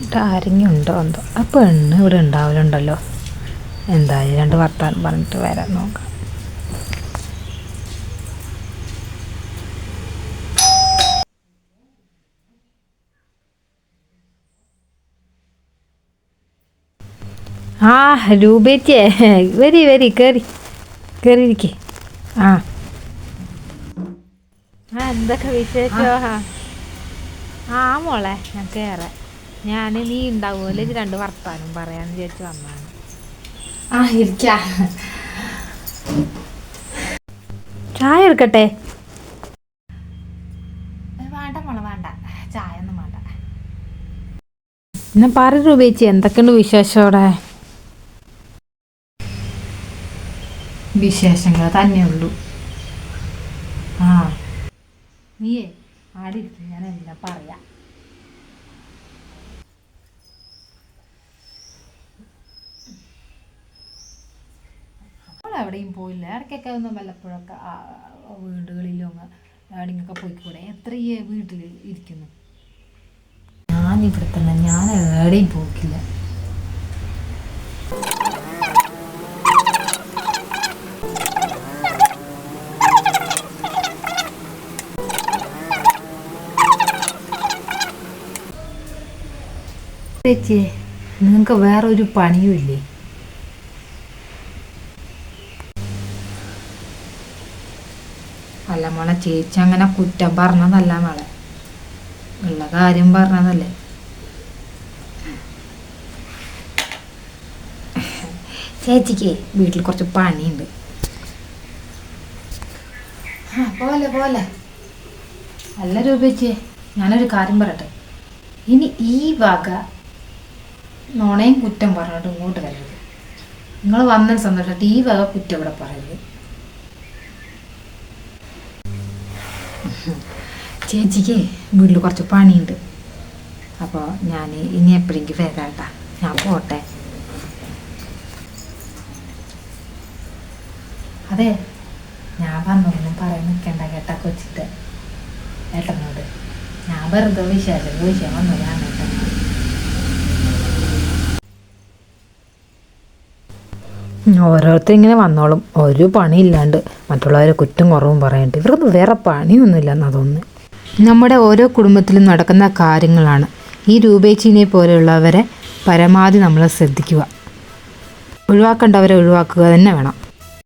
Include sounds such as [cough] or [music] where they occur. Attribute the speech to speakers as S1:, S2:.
S1: ഇവിടെ ആരെങ്കിലും ഉണ്ടോ എന്തോ. ആ പെണ്ണ് ഇവിടെ ഉണ്ടാവലുണ്ടല്ലോ. എന്തായാലും രണ്ട് വർത്താനം പറഞ്ഞിട്ട് വരാൻ നോക്കാം. ആ രൂപേറ്റിയേ വരി വരി കയറി കയറിയിരിക്കേ ആ. ആ എന്തൊക്കെ വിശേഷോ? ആ. ആ മോളെ ഞാൻ കയറാം ഞാൻ നീ ഉണ്ടാവുമല്ലോ ഇത് രണ്ട് വർത്താനം പറയാന്ന് വിചാരിച്ച് വന്നാണ്
S2: ആ ഇരിക്കാ.
S1: ചായ എടുക്കട്ടെ?
S2: വേണ്ട മോളെ വേണ്ട. ചായ ഒന്നും വേണ്ട.
S1: എന്നാ പറ രൂപേച്ചി എന്തൊക്കെയുണ്ട് വിശേഷോടെ
S2: വിശേഷങ്ങൾ തന്നെയുള്ളൂ
S1: ആ. നീയേ ആടി ഞാൻ എല്ലാം പറയാം.
S2: എവിടെയും പോയില്ല. ഇടയ്ക്കൊക്കെ ഒന്ന് വല്ലപ്പോഴൊക്കെ വീടുകളിലും എവിടെയൊക്കെ പോയിക്കൂടെ? എത്രയേ വീട്ടിൽ ഇരിക്കുന്നു? ഞാനിവിടെ തന്നെ ഞാൻ എവിടെയും പോക്കില്ല. ചേച്ചിയെ നിങ്ങൾക്ക് വേറെ ഒരു പണിയും ഇല്ലേ അല്ല മോളെ ചേച്ചി അങ്ങനെ കുറ്റം പറഞ്ഞതല്ല മോളെ. ഉള്ള കാര്യം പറഞ്ഞതല്ലേ. ചേച്ചിക്ക് വീട്ടിൽ കുറച്ച് പണിയുണ്ട്. പോലെ പോലെ. അല്ല രൂപേച്ചേ ഞാനൊരു കാര്യം പറയട്ടെ. ഇനി ഈ വക നോണയും കുറ്റം പറഞ്ഞിട്ട് ഇങ്ങോട്ട് വരരുത്. നിങ്ങൾ വന്നതിന് സന്തോഷമായിട്ട് ഈ വക കുറ്റം ഇവിടെ പറയരുത്. [laughs] ചേച്ചിക്ക് വീട്ടിൽ കുറച്ച് പണിയുണ്ട്. അപ്പോൾ ഞാൻ ഇനി എപ്പോഴെങ്കിലും വരാട്ടാ. ഞാൻ പോട്ടെ. അതെ ഞാൻ വന്നൊന്നും പറയാൻ നിൽക്കണ്ട കേട്ടാ കൊച്ചിട്ട് ഏട്ടനോട്. ഞാൻ വെറുതെ വിശേഷം വിഷയം വന്നതാണ് ഏട്ടനോട്
S1: ഓരോരുത്തർ ഇങ്ങനെ വന്നോളും. ഒരു പണിയില്ലാണ്ട് മറ്റുള്ളവരെ കുറ്റം കുറവും പറയണ്ട. ഇവർക്ക് വേറെ പണിയൊന്നുമില്ല എന്നാ തോന്നുന്നു. നമ്മുടെ ഓരോ കുടുംബത്തിലും നടക്കുന്ന കാര്യങ്ങളാണ്. ഈ രൂപേച്ചിനെ പോലെയുള്ളവരെ പരമാവധി നമ്മൾ ശ്രദ്ധിക്കുക. ഒഴിവാക്കേണ്ടവരെ ഒഴിവാക്കുക തന്നെ വേണം.